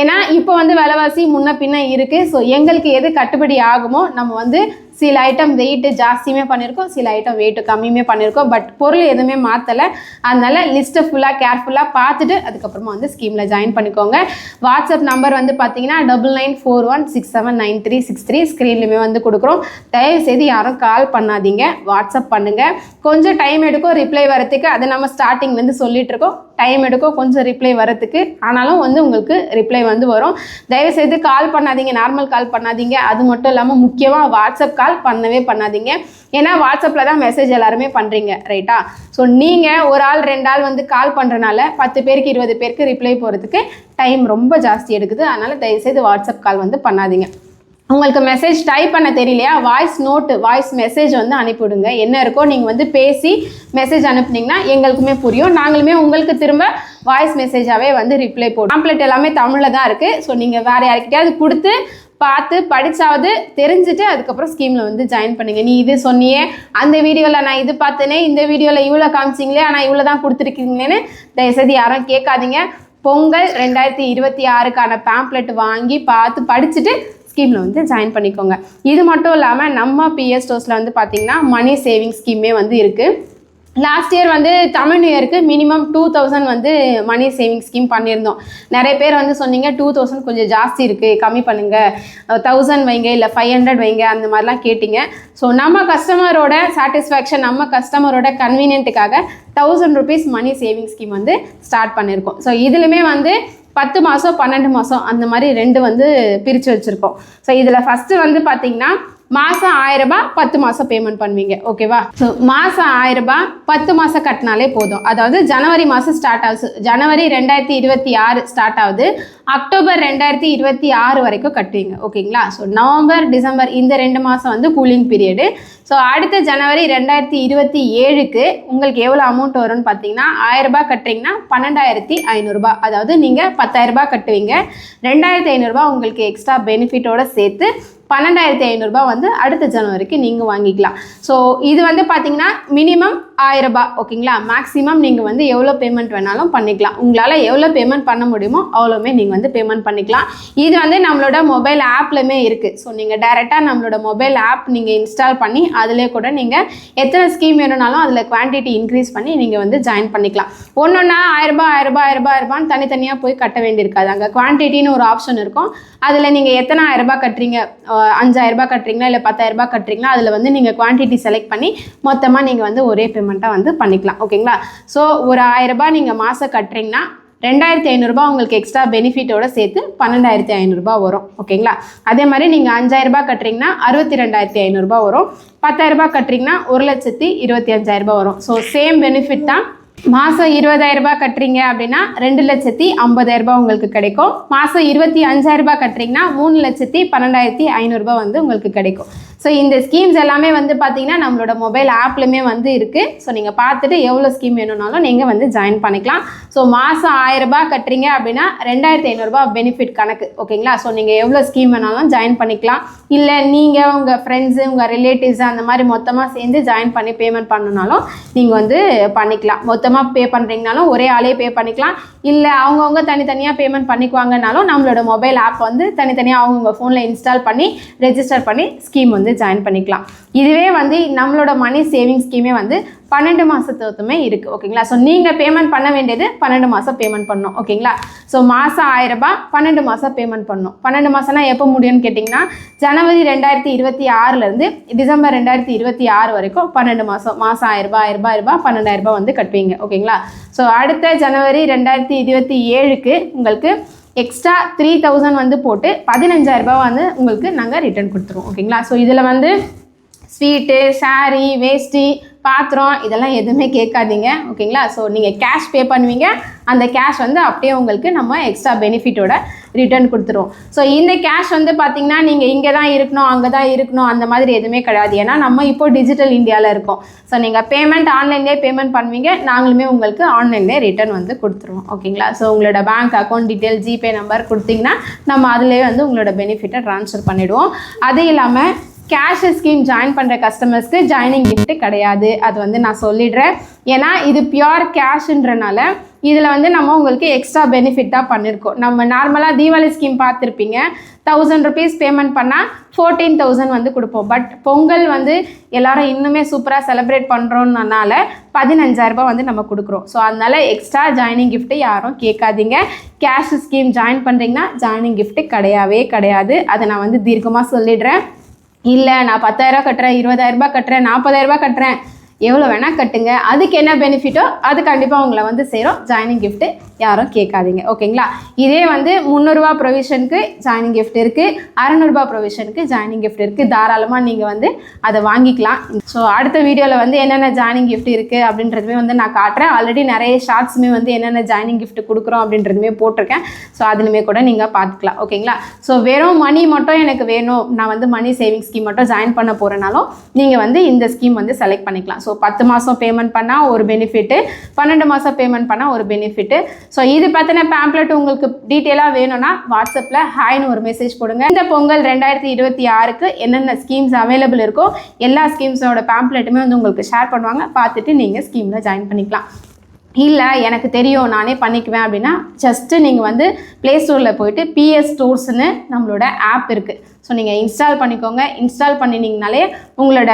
ஏன்னா இப்போ வந்து விலைவாசி முன்ன பின்ன இருக்குது ஸோ எங்களுக்கு எது கட்டுப்படி ஆகுமோ நம்ம வந்து சில ஐட்டம் வெயிட்டு ஜாஸ்தியுமே பண்ணியிருக்கோம் சில ஐட்டம் வெயிட்டு கம்மியுமே பண்ணியிருக்கோம் பட் பொருள் எதுவுமே மாற்றலை அதனால் லிஸ்ட்டை ஃபுல்லாக கேர்ஃபுல்லாக பார்த்துட்டு அதுக்கப்புறமா வந்து ஸ்கீமில் ஜாயின் பண்ணிக்கோங்க. வாட்ஸ்அப் நம்பர் வந்து பார்த்தீங்கன்னா double nine four one six seven nine three six three ஸ்க்ரீன்லையுமே வந்து கொடுக்குறோம். தயவுசெய்து யாரும் கால் பண்ணாதீங்க. வாட்ஸ்அப் பண்ணுங்கள் கொஞ்சம் டைம் எடுக்கும் ரிப்ளை வரத்துக்கு அதை நம்ம ஸ்டார்டிங்லேருந்து சொல்லிட்டு இருக்கோம். டைம் எடுக்கும் கொஞ்சம் ரிப்ளை வரத்துக்கு ஆனாலும் வந்து உங்களுக்கு ரிப்ளை வந்து வரும். தயவுசெய்து கால் பண்ணாதீங்க. நார்மல் கால் பண்ணாதீங்க. அது மட்டும் இல்லாமல் முக்கியமாக வாட்ஸ்அப் கால் பண்ணவே பண்ணாதீங்க. ஏன்னா வாட்ஸ்அப்பில் தான் மெசேஜ் எல்லாருமே பண்ணுறீங்க ரைட்டா ஸோ நீங்கள் ஒரு ஆள் ரெண்டு ஆள் வந்து கால் பண்ணுறனால பத்து பேருக்கு இருபது பேருக்கு ரிப்ளை போகிறதுக்கு டைம் ரொம்ப ஜாஸ்தி எடுக்குது. அதனால் தயவுசெய்து வாட்ஸ்அப் கால் வந்து பண்ணாதீங்க. உங்களுக்கு மெசேஜ் டைப் பண்ண தெரியலையா? வாய்ஸ் நோட்டு வாய்ஸ் மெசேஜ் வந்து அனுப்பிவிடுங்க. என்ன இருக்கோ நீங்கள் வந்து பேசி மெசேஜ் அனுப்புனீங்கன்னா எங்களுக்குமே புரியும். நாங்களுமே உங்களுக்கு திரும்ப வாய்ஸ் மெசேஜாகவே வந்து ரிப்ளை போடுவோம். பாம்ப்ளெட் எல்லாமே தமிழில் தான் இருக்குது ஸோ நீங்கள் வேறு யார்கிட்டயாவது கொடுத்து பார்த்து படிச்சாவது தெரிஞ்சுட்டு அதுக்கப்புறம் ஸ்கீமில் வந்து ஜாயின் பண்ணுங்க. நீ இது சொன்னியே அந்த வீடியோவில் நான் இது பார்த்தேனே இந்த வீடியோவில் இவ்வளோ காமிச்சிங்களே ஆனால் இவ்வளோ தான் கொடுத்துருக்கீங்களேன்னு தயவுசெய்து யாரும் கேட்காதீங்க. பொங்கல் ரெண்டாயிரத்தி இருபத்தி ஆறுக்கான பேம்ப்ளெட் வாங்கி பார்த்து படிச்சுட்டு ஸ்கீமில் வந்து ஜாயின் பண்ணிக்கோங்க. இது மட்டும் இல்லாமல் நம்ம பிஎஸ் ஸ்டோர்ஸில் வந்து பார்த்திங்கன்னா மணி சேவிங் ஸ்கீமே வந்து இருக்குது லாஸ்ட் இயர் வந்து தமிழ் நியூ இயருக்கு மினிமம் டூ தௌசண்ட் வந்து மணி சேவிங் ஸ்கீம் பண்ணியிருந்தோம். நிறைய பேர் வந்து சொன்னீங்க டூ தௌசண்ட் கொஞ்சம் ஜாஸ்தி இருக்குது கம்மி பண்ணுங்கள் தௌசண்ட் வைங்க இல்லை ஃபைவ் ஹண்ட்ரட் வைங்க அந்த மாதிரிலாம் கேட்டிங்க. ஸோ நம்ம கஸ்டமரோட சாட்டிஸ்ஃபேக்ஷன் நம்ம கஸ்டமரோட கன்வீனியன்ட்டுக்காக thousand rupees money saving scheme வந்து ஸ்டார்ட் பண்ணியிருக்கோம். ஸோ இதுலையுமே வந்து பத்து மாதம் பன்னெண்டு மாதம் அந்த மாதிரி ரெண்டு வந்து பிரித்து வச்சுருக்கோம். ஸோ இதில் ஃபஸ்ட்டு வந்து பார்த்தீங்கன்னா மாதம் ஆயிரரூபா பத்து மாதம் பேமெண்ட் பண்ணுவீங்க. ஓகேவா ஸோ மாதம் ஆயிரரூபா பத்து மாதம் கட்டினாலே போதும். அதாவது ஜனவரி மாதம் ஸ்டார்ட் ஆகுது. ஜனவரி ரெண்டாயிரத்தி இருபத்தி ஆறு ஸ்டார்ட் ஆகுது. அக்டோபர் ரெண்டாயிரத்தி இருபத்தி ஆறு வரைக்கும் கட்டுவீங்க. ஓகேங்களா ஸோ நவம்பர் டிசம்பர் இந்த ரெண்டு மாதம் வந்து கூலிங் பீரியடு ஸோ அடுத்த ஜனவரி ரெண்டாயிரத்தி இருபத்தி ஏழுக்கு உங்களுக்கு எவ்வளோ அமௌண்ட் வரும்னு பார்த்தீங்கன்னா ஆயிரரூபா கட்டுறீங்கன்னா பன்னெண்டாயிரத்தி ஐநூறுரூபா அதாவது நீங்கள் பத்தாயிரரூபா கட்டுவீங்க. ரெண்டாயிரத்தி ஐநூறுரூபா உங்களுக்கு எக்ஸ்ட்ரா பெனிஃபிட்டோடு சேர்த்து பன்னெண்டாயிரத்தி ஐநூறுரூபா வந்து அடுத்த ஜனவரிக்கு நீங்கள் வாங்கிக்கலாம். ஸோ இது வந்து பார்த்தீங்கன்னா மினிமம் ஆயிரரூபா ஓகேங்களா? மேக்ஸிமம் நீங்கள் வந்து எவ்வளோ பேமெண்ட் வேணாலும் பண்ணிக்கலாம். உங்களால் எவ்வளோ பேமெண்ட் பண்ண முடியுமோ அவ்வளோமே நீங்கள் வந்து பேமெண்ட் பண்ணிக்கலாம். இது வந்து நம்மளோட மொபைல் ஆப்லையுமே இருக்குது ஸோ நீங்கள் டைரெக்டாக நம்மளோட மொபைல் ஆப் நீங்கள் இன்ஸ்டால் பண்ணி அதிலே கூட நீங்கள் எத்தனை ஸ்கீம் வேணும்னாலும் அதில் குவான்டிட்டி இன்க்ரீஸ் பண்ணி நீங்கள் வந்து ஜாயின் பண்ணிக்கலாம். ஒன்று ஒன்றா ஆயிரரூபா ஆயிரரூபா ஆயிரரூபா ஆயிரரூபான்னு தனித்தனியாக போய் கட்ட வேண்டியிருக்காது. அங்கே குவான்டிட்டின்னு ஒரு ஆப்ஷன் இருக்கும். அதில் நீங்கள் எத்தனை ஆயிரரூபா கட்டுறீங்க? அஹ் அஞ்சாயிரம் ரூபாய் கட்டுறீங்களா? இல்லை பத்தாயிரம் ரூபாய் கட்டுறீங்களா? அதில் வந்து நீங்கள் குவான்டிட்டி செலக்ட் பண்ணி மொத்தமாக நீங்கள் வந்து ஒரே பேமெண்ட் பேமெண்ட்டாக வந்து பண்ணிக்கலாம். ஓகேங்களா ஸோ ஒரு ஆயிரம் ரூபாய் நீங்கள் மாதம் கட்டுறீங்கன்னா ரெண்டாயிரத்தி ஐநூறுரூபா உங்களுக்கு எக்ஸ்ட்ரா பெனிஃபிட்டோட சேர்த்து பன்னெண்டாயிரத்தி ஐநூறுரூபா வரும். ஓகேங்களா அதே மாதிரி நீங்கள் அஞ்சாயிரரூபா கட்டுறீங்கன்னா அறுபத்தி ரெண்டாயிரத்தி ஐநூறுரூபா வரும். பத்தாயிரரூபா கட்டுறீங்கன்னா ஒரு லட்சத்தி இருபத்தி அஞ்சாயிரரூபா வரும். ஸோ சேம் பெனிஃபிட் தான். மாதம் இருபதாயிரரூபா கட்டுறீங்க அப்படின்னா ரெண்டு லட்சத்தி ஐம்பதாயிரரூபா உங்களுக்கு கிடைக்கும். மாதம் இருபத்தி அஞ்சாயிரரூபா கட்டுறீங்கன்னா மூணு லட்சத்தி பன்னெண்டாயிரத்தி ஐநூறுரூபா வந்து உங்களுக்கு கிடைக்கும். ஸோ இந்த ஸ்கீம்ஸ் எல்லாமே வந்து பார்த்தீங்கன்னா நம்மளோட மொபைல் ஆப்லையுமே வந்து இருக்குது ஸோ நீங்கள் பார்த்துட்டு எவ்வளோ ஸ்கீம் வேணும்னாலும் நீங்கள் வந்து ஜாயின் பண்ணிக்கலாம். ஸோ மாதம் ஆயிரரூபா கட்டுறீங்க அப்படின்னா ரெண்டாயிரத்தி ஐநூறுரூபா பெனிஃபிட் கணக்கு ஓகேங்களா ஸோ நீங்கள் எவ்வளோ ஸ்கீம் வேணாலும் ஜாயின் பண்ணிக்கலாம். இல்லை நீங்கள் உங்கள் ஃப்ரெண்ட்ஸு உங்கள் ரிலேட்டிவ்ஸ் அந்த மாதிரி மொத்தமாக சேர்ந்து ஜாயின் பண்ணி பேமெண்ட் பண்ணணுனாலும் நீங்கள் வந்து பண்ணிக்கலாம். மொத்தமாக பே பண்ணுறீங்கனாலும் ஒரே ஆளே பே பண்ணிக்கலாம். இல்லை அவங்கவுங்க தனித்தனியாக பேமெண்ட் பண்ணிக்குவாங்கனாலும் நம்மளோட மொபைல் ஆப் வந்து தனித்தனியாக அவங்கவுங்க ஃபோனில் இன்ஸ்டால் பண்ணி ரெஜிஸ்டர் பண்ணி ஸ்கீம் வந்து ஜாயின் பண்ணிக்கலாம். இதுவே வந்து நம்மளோட மணி சேவிங் ஸ்கீமே வந்து பன்னெண்டு மாதத்துமே இருக்குது ஓகேங்களா ஸோ நீங்கள் பேமெண்ட் பண்ண வேண்டியது பன்னெண்டு மாதம் பேமெண்ட் பண்ணணும் ஓகேங்களா ஸோ மாதம் ஆயிரரூபா பன்னெண்டு மாதம் பேமெண்ட் பண்ணணும் பன்னெண்டு மாதம்னா எப்போ முடியும்னு கேட்டிங்கன்னா ஜனவரி ரெண்டாயிரத்தி இருபத்தி ஆறுலேருந்து டிசம்பர் ரெண்டாயிரத்தி இருபத்தி ஆறு வரைக்கும் பன்னெண்டு மாதம் மாதம் ஆயிரரூபா ஆயிரரூபா ஆயிரரூபா பன்னெண்டாயிரரூபா வந்து கட்டுவீங்க ஓகேங்களா ஸோ அடுத்த ஜனவரி ரெண்டாயிரத்தி இருபத்தி ஏழுக்கு உங்களுக்கு எக்ஸ்ட்ரா த்ரீ தௌசண்ட் வந்து போட்டு பதினஞ்சாயிரரூபா வந்து உங்களுக்கு நாங்கள் ரிட்டர்ன் கொடுத்துருவோம் ஓகேங்களா? ஸோ இதில் வந்து ஸ்வீட்டு சாரீ வேஷ்டி பாத்திரம் இதெல்லாம் எதுவுமே கேட்காதீங்க ஓகேங்களா? ஸோ நீங்கள் கேஷ் பே பண்ணுவீங்க. அந்த கேஷ் வந்து அப்படியே உங்களுக்கு நம்ம எக்ஸ்ட்ரா பெனிஃபிட்டோட ரிட்டர்ன் கொடுத்துருவோம் ஸோ இந்த கேஷ் வந்து பார்த்தீங்கன்னா நீங்கள் இங்கே தான் இருக்கணும் அங்கே தான் இருக்கணும் அந்த மாதிரி எதுவுமே கிடையாது. ஏன்னா நம்ம இப்போ டிஜிட்டல் இந்தியாவில் இருக்கோம். ஸோ நீங்கள் பேமெண்ட் ஆன்லைன்லேயே பேமெண்ட் பண்ணுவீங்க. நாங்களுமே உங்களுக்கு ஆன்லைன்லேயே ரிட்டர்ன் வந்து கொடுத்துருவோம். ஓகேங்களா ஸோ உங்களோட bank account detail GPay number கொடுத்தீங்கன்னா நம்ம அதிலே வந்து உங்களோட பெனிஃபிட்டை ட்ரான்ஸ்ஃபர் பண்ணிவிடுவோம் அது இல்லாமல் கேஷ் ஸ்கீம் ஜாயின் பண்ணுற கஸ்டமர்ஸ்க்கு ஜாயினிங் கிஃப்ட்டு கிடையாது. அது வந்து நான் சொல்லிடுறேன். ஏன்னா இது பியோர் கேஷ்ன்றனால இதில் வந்து நம்ம உங்களுக்கு எக்ஸ்ட்ரா பெனிஃபிட்டாக பண்ணியிருக்கோம் நம்ம நார்மலாக தீபாவளி ஸ்கீம் பார்த்துருப்பீங்க. தௌசண்ட் ருபீஸ் பேமெண்ட் பண்ணால் ஃபோர்டீன் தௌசண்ட் வந்து கொடுப்போம். பட் பொங்கல் வந்து எல்லாரும் இன்னுமே சூப்பராக செலிப்ரேட் பண்ணுறோம்னால பதினஞ்சாயிரரூபா வந்து நம்ம கொடுக்குறோம். ஸோ அதனால எக்ஸ்ட்ரா ஜாயினிங் கிஃப்ட்டு யாரும் கேட்காதீங்க. கேஷ் ஸ்கீம் ஜாயின் பண்ணுறீங்கன்னா ஜாயினிங் கிஃப்ட்டு கிடையவே கிடையாது. அதை நான் வந்து தீர்க்கமாக சொல்லிடுறேன். இல்லை நான் பத்தாயிரரூபா கட்டுறேன் இருபதாயிரரூபா கட்டுறேன் நாற்பதாயிரரூபா கட்டுறேன். எவ்வளோ வேணால் கட்டுங்க. அதுக்கு என்ன பெனிஃபிட்டோ அது கண்டிப்பாக உங்களை வந்து சேரும். ஜாயினிங் கிஃப்ட்டு யாரும் கேட்காதீங்க. ஓகேங்களா இதே வந்து முந்நூறுரூவா ப்ரொவிஷனுக்கு ஜாயினிங் கிஃப்ட் இருக்குது அறநூறுபா ப்ரொவிஷனுக்கு ஜாயினிங் கிஃப்ட் இருக்குது தாராளமாக நீங்கள் வந்து அதை வாங்கிக்கலாம். ஸோ அடுத்த வீடியோவில் வந்து என்னென்ன ஜாயினிங் கிஃப்ட் இருக்குது அப்படின்றதுமே வந்து நான் காட்டுறேன். ஆல்ரெடி நிறைய ஷார்ட்ஸுமே வந்து என்னென்ன ஜாயினிங் கிஃப்ட் கொடுக்குறோம் அப்படின்றதுமே போட்டிருக்கேன். ஸோ அதுலையுமே கூட நீங்கள் பார்த்துக்கலாம். ஓகேங்களா ஸோ வெறும் மணி மட்டும் எனக்கு வேணும். நான் வந்து மணி சேவிங் ஸ்கீம் மட்டும் ஜாயின் பண்ண போகிறனாலும் நீங்கள் வந்து இந்த ஸ்கீம் வந்து செலக்ட் பண்ணிக்கலாம். ஸோ பத்து மாதம் பேமெண்ட் பண்ணால் ஒரு பெனிஃபிட்டு பன்னெண்டு மாதம் பேமெண்ட் பண்ணால் ஒரு பெனிஃபிட்டு ஸோ இது பற்றின பேம்ப்ளெட் உங்களுக்கு டீட்டெயிலாக வேணும்னா வாட்ஸ்அப்பில் ஹாய்னு ஒரு மெசேஜ் போடுங்க. இந்த பொங்கல் ரெண்டாயிரத்தி இருபத்தி ஆறுக்கு என்னென்ன ஸ்கீம்ஸ் அவைலபிள் இருக்கோ எல்லா ஸ்கீம்ஸோட பேம்ப்ளெட்டுமே வந்து உங்களுக்கு ஷேர் பண்ணுவாங்க. பார்த்துட்டு நீங்கள் ஸ்கீமில் ஜாயின் பண்ணிக்கலாம். இல்லை எனக்கு தெரியும் நானே பண்ணிக்குவேன் அப்படின்னா ஜஸ்ட்டு நீங்கள் வந்து ப்ளே ஸ்டோரில் போயிட்டு பிஎஸ் ஸ்டோர்ஸ்னு நம்மளோட ஆப் இருக்குது ஸோ நீங்கள் இன்ஸ்டால் பண்ணிக்கோங்க. இன்ஸ்டால் பண்ணினீங்கனாலே உங்களோட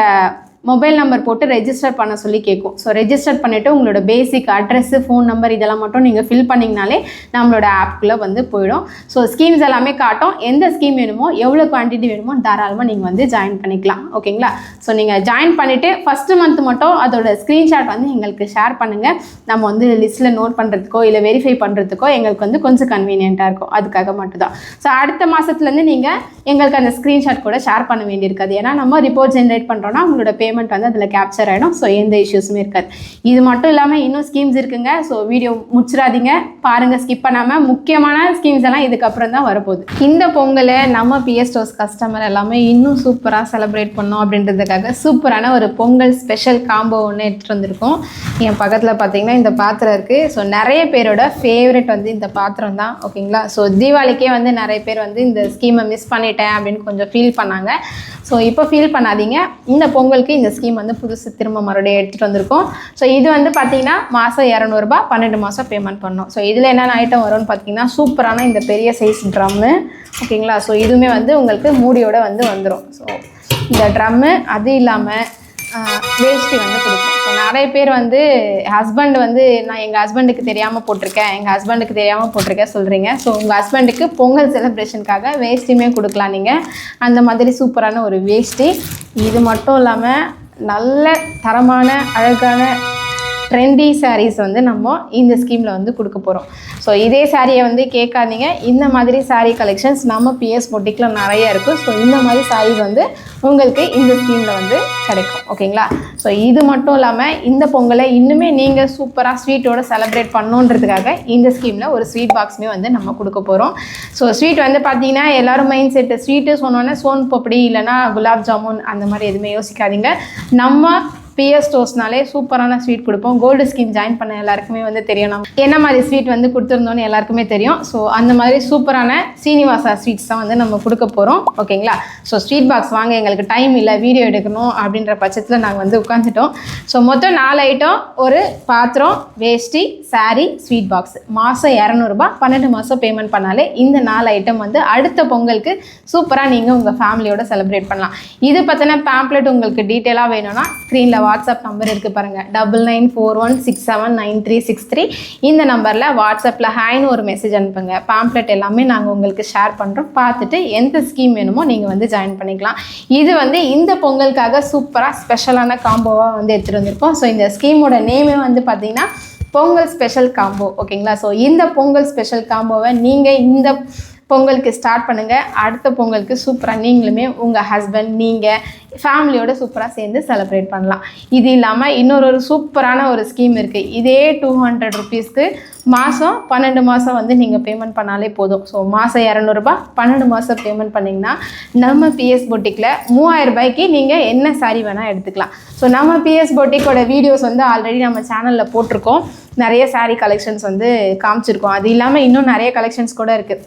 மொபைல் நம்பர் போட்டு ரெஜிஸ்டர் பண்ண சொல்லி கேட்கும் ஸோ ரெஜிஸ்டர் பண்ணிவிட்டு உங்களோட பேசிக் அட்ரஸ்ஸு ஃபோன் நம்பர் இதெல்லாம் மட்டும் நீங்கள் ஃபில் பண்ணிங்கனாலே நம்மளோட ஆப்குள்ளே வந்து போயிடும். ஸோ ஸ்கீம்ஸ் எல்லாமே காட்டும். எந்த ஸ்கீம் வேணுமோ எவ்வளோ குவான்டிட்டி வேணுமோ தாராளமாக நீங்கள் வந்து ஜாயின் பண்ணிக்கலாம். ஓகேங்களா ஸோ நீங்கள் ஜாயின் பண்ணிவிட்டு ஃபஸ்ட்டு மந்த் மட்டும் அதோட ஸ்க்ரீன்ஷாட் வந்து எங்களுக்கு ஷேர் பண்ணுங்கள் நம்ம வந்து லிஸ்ட்டில் நோட் பண்ணுறதுக்கோ இல்லை வெரிஃபை பண்ணுறதுக்கோ எங்களுக்கு வந்து கொஞ்சம் கன்வீனியண்ட்டாக இருக்கும். அதுக்காக மட்டும்தான். ஸோ அடுத்த மாதத்துலேருந்து நீங்கள் எங்களுக்கு அந்த ஸ்க்ரீன்ஷாட் கூட ஷேர் பண்ண வேண்டியிருக்காது. ஏன்னா நம்ம ரிப்போர்ட் ஜென்ரேட் பண்ணுறோன்னா உங்களோட பேமெண்ட் வந்து அதில் கேப்சர் ஆகிடும் ஸோ எந்த இஷ்யூஸுமே இருக்காது. இது மட்டும் இல்லாமல் இன்னும் ஸ்கீம்ஸ் இருக்குங்க. ஸோ வீடியோ முடிச்சிடாதீங்க. பாருங்கள் ஸ்கிப் பண்ணாமல் முக்கியமான ஸ்கீம்ஸ் எல்லாம் இதுக்கப்புறம் தான் வரப்போகுது. இந்த பொங்கலை நம்ம பிஎஸ் ஸ்டோர்ஸ் கஸ்டமர் எல்லாமே இன்னும் சூப்பராக செலிப்ரேட் பண்ணோம் அப்படின்றதுக்காக சூப்பரான ஒரு பொங்கல் ஸ்பெஷல் காம்போ ஒன்று எடுத்துகிட்டு வந்திருக்கோம். என் பக்கத்தில் பார்த்தீங்கன்னா இந்த பாத்திரம் இருக்குது ஸோ நிறைய பேரோட ஃபேவரட் வந்து இந்த பாத்திரம் தான். ஓகேங்களா? ஸோ தீபாவளிக்கே வந்து நிறைய பேர் வந்து இந்த ஸ்கீமை மிஸ் பண்ணிட்டேன் அப்படின்னு கொஞ்சம் ஃபீல் பண்ணாங்க. ஸோ இப்போ ஃபீல் பண்ணாதீங்க. இந்த பொங்கலுக்கு இந்த ஸ்கீம் வந்து புதுசு திரும்ப மறுபடியும் எடுத்துகிட்டு வந்திருக்கோம். ஸோ இது வந்து பார்த்தீங்கன்னா மாதம் இரநூறுபா பன்னெண்டு மாதம் பேமெண்ட் பண்ணணும் ஸோ இதில் என்னென்ன ஐட்டம் வரும்னு பார்த்தீங்கன்னா சூப்பரான இந்த பெரிய சைஸ் ட்ரம்மு ஓகேங்களா ஸோ இதுவுமே வந்து உங்களுக்கு மூடியோட வந்து வந்துடும் ஸோ இந்த ட்ரம்மு அது இல்லாமல் வேஷ்டி வந்து கொடுப்போம். ஸோ நிறைய பேர் வந்து ஹஸ்பண்ட் வந்து நான் எங்கள் ஹஸ்பண்டுக்கு தெரியாமல் போட்டிருக்கேன். எங்கள் ஹஸ்பண்டுக்கு தெரியாமல் போட்டிருக்கேன் சொல்கிறீங்க ஸோ உங்கள் ஹஸ்பண்டுக்கு பொங்கல் செலிப்ரேஷனுக்காக வேஷ்டியுமே கொடுக்கலாம் நீங்கள் அந்த மாதிரி சூப்பரான ஒரு வேஷ்டி. இது மட்டும் இல்லாமல் நல்ல தரமான அழகான ட்ரெண்டி சாரீஸ் வந்து நம்ம இந்த ஸ்கீமில் வந்து கொடுக்க போகிறோம் ஸோ இதே சாரியை வந்து கேட்காதீங்க. இந்த மாதிரி சாரீ கலெக்ஷன்ஸ் நம்ம பிஎஸ் பொட்டிக்கில் நிறைய இருக்குது ஸோ இந்த மாதிரி சாரீஸ் வந்து உங்களுக்கு இந்த ஸ்கீமில் வந்து கிடைக்கும். ஓகேங்களா ஸோ இது மட்டும் இல்லாமல் இந்த பொங்கலை இன்னுமே நீங்கள் சூப்பராக ஸ்வீட்டோட செலிப்ரேட் பண்ணணுன்றதுக்காக இந்த ஸ்கீமில் ஒரு ஸ்வீட் பாக்ஸுமே வந்து நம்ம கொடுக்க போகிறோம் ஸோ ஸ்வீட் வந்து பார்த்தீங்கன்னா எல்லாரும் மைண்ட் செட்டு ஸ்வீட்டு சொன்னோன்னே சோன் பப்படி இல்லைன்னா குலாப் ஜாமுன் அந்த மாதிரி எதுவுமே யோசிக்காதீங்க. நம்ம பிஎஸ் டோஸ்னாலே சூப்பரான ஸ்வீட் கொடுப்போம். கோல்டு ஸ்கீம் ஜாயின் பண்ண எல்லாருக்குமே வந்து தெரியும். நம்ம என்ன மாதிரி ஸ்வீட் வந்து கொடுத்துருந்தோன்னு எல்லாருக்குமே தெரியும். ஸோ அந்த மாதிரி சூப்பரான சீனிவாசா ஸ்வீட்ஸ் தான் வந்து நம்ம கொடுக்க போகிறோம் ஓகேங்களா ஸோ ஸ்வீட் பாக்ஸ் வாங்க எங்களுக்கு டைம் இல்லை வீடியோ எடுக்கணும் அப்படின்ற பட்சத்தில் நாங்கள் வந்து உட்காந்துட்டோம் ஸோ மொத்தம் நாலு ஐட்டம் ஒரு பாத்திரம் வேஷ்டி சாரீ ஸ்வீட் பாக்ஸ் மாதம் இரநூறுபா பன்னெண்டு மாதம் பேமெண்ட் பண்ணாலே இந்த நாலு ஐட்டம் வந்து அடுத்த பொங்கலுக்கு சூப்பராக நீங்கள் உங்கள் ஃபேமிலியோட செலிப்ரேட் பண்ணலாம். இது பற்றின பேம்ப்ளெட் உங்களுக்கு டீட்டெயிலாக வேணும்னா ஸ்க்ரீனில் வாட்ஸ்அப் நம்பர் இருக்குது பாருங்கள் double nine four one six seven nine three six three. இந்த நம்பரில் வாட்ஸ்அப்பில் ஹாய்னு ஒரு மெசேஜ் அனுப்புங்க. பாம்ப்ளெட் எல்லாமே நாங்கள் உங்களுக்கு ஷேர் பண்ணுறோம் பார்த்துட்டு எந்த ஸ்கீம் வேணுமோ நீங்கள் வந்து ஜாயின் பண்ணிக்கலாம். இது வந்து இந்த பொங்கலுக்காக சூப்பராக ஸ்பெஷலான காம்போவாக வந்து எடுத்துகிட்டு வந்திருக்கோம். ஸோ இந்த ஸ்கீமோட நேமே வந்து பார்த்திங்கன்னா பொங்கல் ஸ்பெஷல் காம்போ ஓகேங்களா ஸோ இந்த பொங்கல் ஸ்பெஷல் காம்போவை நீங்கள் இந்த பொங்கலுக்கு ஸ்டார்ட் பண்ணுங்கள் அடுத்த பொங்கலுக்கு சூப்பராக நீங்களுமே உங்கள் ஹஸ்பண்ட் நீங்கள் ஃபேமிலியோட சூப்பராக சேர்ந்து செலிப்ரேட் பண்ணலாம். இது இல்லாமல் இன்னொரு ஒரு சூப்பரான ஒரு ஸ்கீம் இருக்குது இதே டூ ஹண்ட்ரட் ருபீஸ்க்கு மாதம் பன்னெண்டு மாதம் வந்து நீங்கள் பேமெண்ட் பண்ணாலே போதும். ஸோ மாதம் இரநூறுபா பன்னெண்டு மாதம் பேமெண்ட் பண்ணிங்கன்னா நம்ம பிஎஸ் பொட்டிக்கில் மூவாயிரம் ரூபாய்க்கு நீங்கள் என்ன சாரி வேணால் எடுத்துக்கலாம். ஸோ நம்ம பிஎஸ் பொட்டிக்கோட வீடியோஸ் வந்து ஆல்ரெடி நம்ம சேனலில் போட்டிருக்கோம். நிறைய சாரீ கலெக்ஷன்ஸ் வந்து காமிச்சிருக்கோம். அது இல்லாமல் இன்னும் நிறைய கலெக்ஷன்ஸ் கூட இருக்குது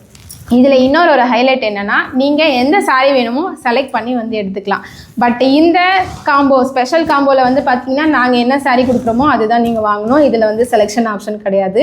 இதில் இன்னொரு ஒரு ஹைலைட் என்னென்னா நீங்கள் எந்த saree வேணுமோ செலக்ட் பண்ணி வந்து எடுத்துக்கலாம். பட் இந்த காம்போ ஸ்பெஷல் காம்போவில் வந்து பார்த்தீங்கன்னா நாங்கள் என்ன சாரீ கொடுக்குறோமோ அதுதான் நீங்கள் வாங்கணும். இதில் வந்து செலெக்ஷன் ஆப்ஷன் கிடையாது.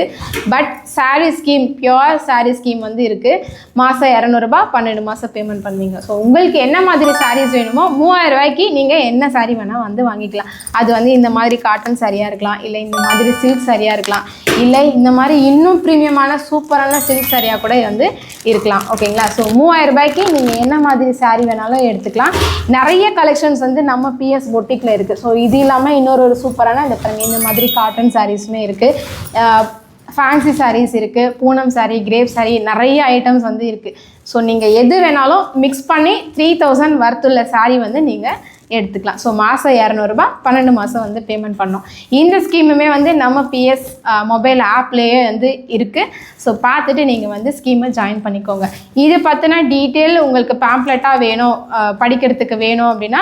But sari scheme pure sari scheme வந்து இருக்குது மாதம் இரநூறுபா பன்னெண்டு மாதம் பேமெண்ட் பண்ணுவீங்க. ஸோ உங்களுக்கு என்ன மாதிரி சாரீஸ் வேணுமோ மூவாயிரம் ரூபாய்க்கு நீங்கள் என்ன சாரீ வேணால் வந்து வாங்கிக்கலாம். அது வந்து இந்த மாதிரி காட்டன் சாரியாக இருக்கலாம் இல்லை இந்த மாதிரி சில்க் சாரியாக இருக்கலாம் இல்லை இந்த மாதிரி இன்னும் ப்ரீமியமான சூப்பரான சில்க் சாரியாக கூட வந்து இருக்கலாம் ஓகேங்களா? ஸோ மூவாயிரம் ரூபாய்க்கு நீங்கள் என்ன மாதிரி saree வேணாலும் எடுத்துக்கலாம். நிறைய கலெக்ஷன்ஸ் வந்து நம்ம பிஎஸ் பொட்டிக்கில் இருக்குது ஸோ இது இல்லாமல் இன்னொரு ஒரு சூப்பரான இந்த இந்த மாதிரி காட்டன் சாரீஸுமே இருக்குது ஃபேன்சி சாரீஸ் இருக்குது பூனம் சாரீ கிரேப் சாரீ நிறைய ஐட்டம்ஸ் வந்து இருக்குது ஸோ நீங்கள் எது வேணாலும் மிக்ஸ் பண்ணி த்ரீ தௌசண்ட் வர்த்துள்ள சாரீ வந்து நீங்கள் எடுத்துக்கலாம். ஸோ மாதம் இரநூறுபா பன்னெண்டு மாதம் வந்து பேமெண்ட் பண்ணோம் இந்த ஸ்கீமுமே வந்து நம்ம பிஎஸ் மொபைல் ஆப்லேயே வந்து இருக்குது ஸோ பார்த்துட்டு நீங்கள் வந்து ஸ்கீமை ஜாயின் பண்ணிக்கோங்க. இது பற்றின டீட்டெயில் உங்களுக்கு பேம்ப்ளெட்டாக வேணும் படிக்கிறதுக்கு வேணும் அப்படின்னா